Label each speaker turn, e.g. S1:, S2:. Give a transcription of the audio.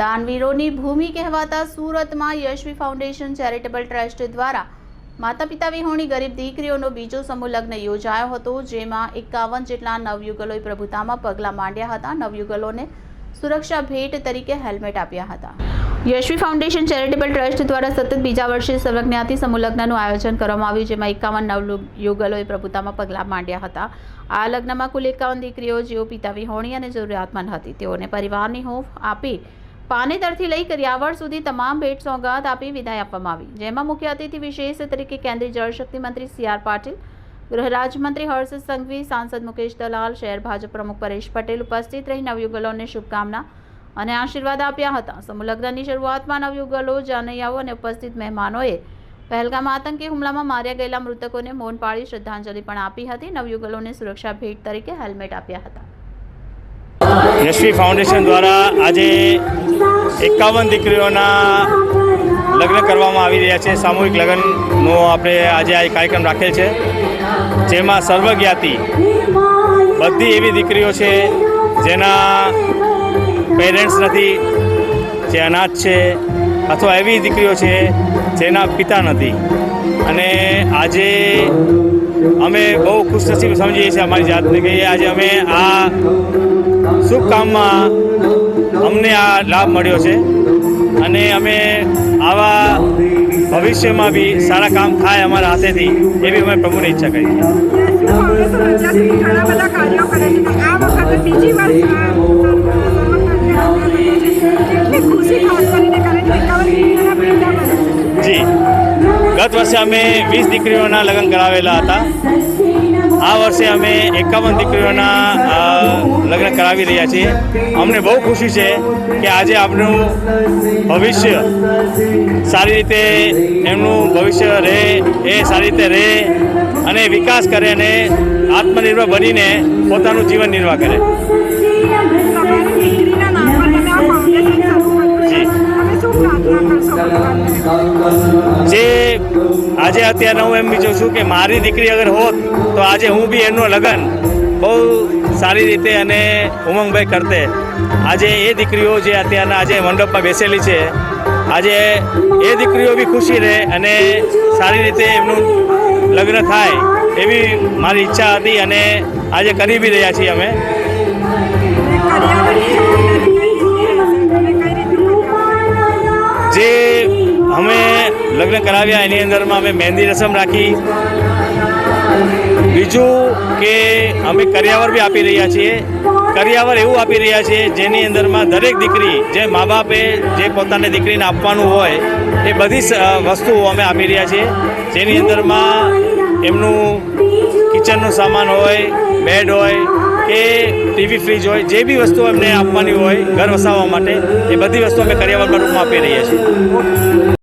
S1: દાનવીરોની ભૂમિ કહેવાતા સુરતમાં Yashvi foundation charitable trust દ્વારા માતા પિતા વિહોણી ગરીબ દીકરીઓનો બીજો સમૂહ લગ્ન યોજાયો હતો, જેમાં એકાવન જેટલા નવયુગલોએ પ્રભુતામાં પગલાં માંડ્યા હતા. નવયુગલોને સુરક્ષા ભેટ તરીકે હેલ્મેટ આપ્યા હતા. યશવી ફાઉન્ડેશન ચેરિટેબલ ટ્રસ્ટ દ્વારા સતત બીજા વર્ષે સર્વજ્ઞાતિ સમૂહ લગ્નનું આયોજન કરવામાં આવ્યું, જેમાં એકાવન નવયુગલોએ પ્રભુતામાં પગલાં માંડ્યા હતા. આ લગ્નમાં કુલ એકાવન દીકરીઓ, જેઓ પિતા વિહોણી અને જરૂરિયાતમંદ હતી. તેઓને પરિવારની હોફ આપી પાનેતરથી લઈ કરિયાવર સુધી તમામ ભેટ સોગાત આપી વિદાય આપવામાં આવી. જેમાં મુખ્ય અતિથિ વિશેષ તરીકે કેન્દ્રીય જળશક્તિ મંત્રી સી આર પાટીલ, ગૃહ રાજ્યમંત્રી હર્ષ સંઘવી, સાંસદ મુકેશ દલાલ, શહેર ભાજપ પ્રમુખ પરેશ પટેલ ઉપસ્થિત રહી નવયુગલોને શુભકામના અને આશીર્વાદ આપ્યા હતા. સમૂહલગ્નની શરૂઆતમાં નવયુગલો, જાનૈયાઓ અને ઉપસ્થિત મહેમાનોએ પહેલગામ આતંકી હુમલામાં માર્યા ગયેલા મૃતકોને મૌન પાળી શ્રદ્ધાંજલિ પણ આપી હતી. નવયુગલોને સુરક્ષા ભેટ તરીકે હેલ્મેટ આપ્યા હતા.
S2: એસપી ફાઉન્ડેશન દ્વારા આજે એકાવન દીકરીઓના લગ્ન કરવામાં આવી રહ્યા છે. સામૂહિક લગ્નનો આપણે આજે આ કાર્યક્રમ રાખેલ છે. જેમાં સર્વજ્ઞાતિ બધી એવી દીકરીઓ છે જેના પેરેન્ટ્સ નથી, જે અનાથ છે અથવા એવી દીકરીઓ છે જેના પિતા નથી. અને આજે અમે બહુ ખુશનસીબ સમજીએ છીએ અમારી જાતને કે આજે અમે આ શુભ કામમાં અમને આ લાભ મળ્યો છે. અને અમે આવા ભવિષ્યમાં બી સારા કામ થાય અમારા હાથેથી એવી અમે પ્રભુની ઈચ્છા કરીએ જી. વર્ષે અમે વીસ દીકરીઓના લગ્ન કરાવેલા હતા. આ વર્ષે અમે એકાવન દીકરીઓના લગ્ન કરાવી રહ્યા છીએ. અમને બહુ ખુશી છે કે આજે આપણું ભવિષ્ય સારી રીતે એમનું ભવિષ્ય રહે, એ સારી રીતે રહે અને વિકાસ કરે અને આત્મનિર્ભર બનીને પોતાનું જીવન નિર્વાહ કરે. જે આજે અત્યારે હું એમ બીજું છું કે મારી દીકરી અગર હોત તો આજે હું બી એમનું લગ્ન બહુ સારી રીતે અને ઉમંગભાઈ કરતે. આજે એ દીકરીઓ જે અત્યારના આજે મંડપમાં બેસેલી છે, આજે એ દીકરીઓ બી ખુશી રહે અને સારી રીતે એમનું લગ્ન થાય એવી મારી ઈચ્છા હતી અને આજે કરી બી રહ્યા છીએ અમે. અમે લગ્ન કરાવ્યા, એની અંદરમાં અમે મહેંદી રસમ રાખી. બીજું કે અમે કરિયાવર બી આપી રહ્યા છીએ. કરિયાવર એવું આપી રહ્યા છીએ જેની અંદરમાં દરેક દીકરી જે મા બાપે જે પોતાની દીકરીને આપવાનું હોય, એ બધી વસ્તુઓ અમે આપી રહ્યા છીએ. જેની અંદરમાં એમનું કિચનનો સામાન હોય, બેડ હોય કે ટીવી ફ્રીજ હોય, જે બી વસ્તુ એમને આપવાની હોય, ઘર વસાવવા માટે, એ બધી વસ્તુ અમે કરિયાવર રૂપમાં આપી રહ્યા છીએ.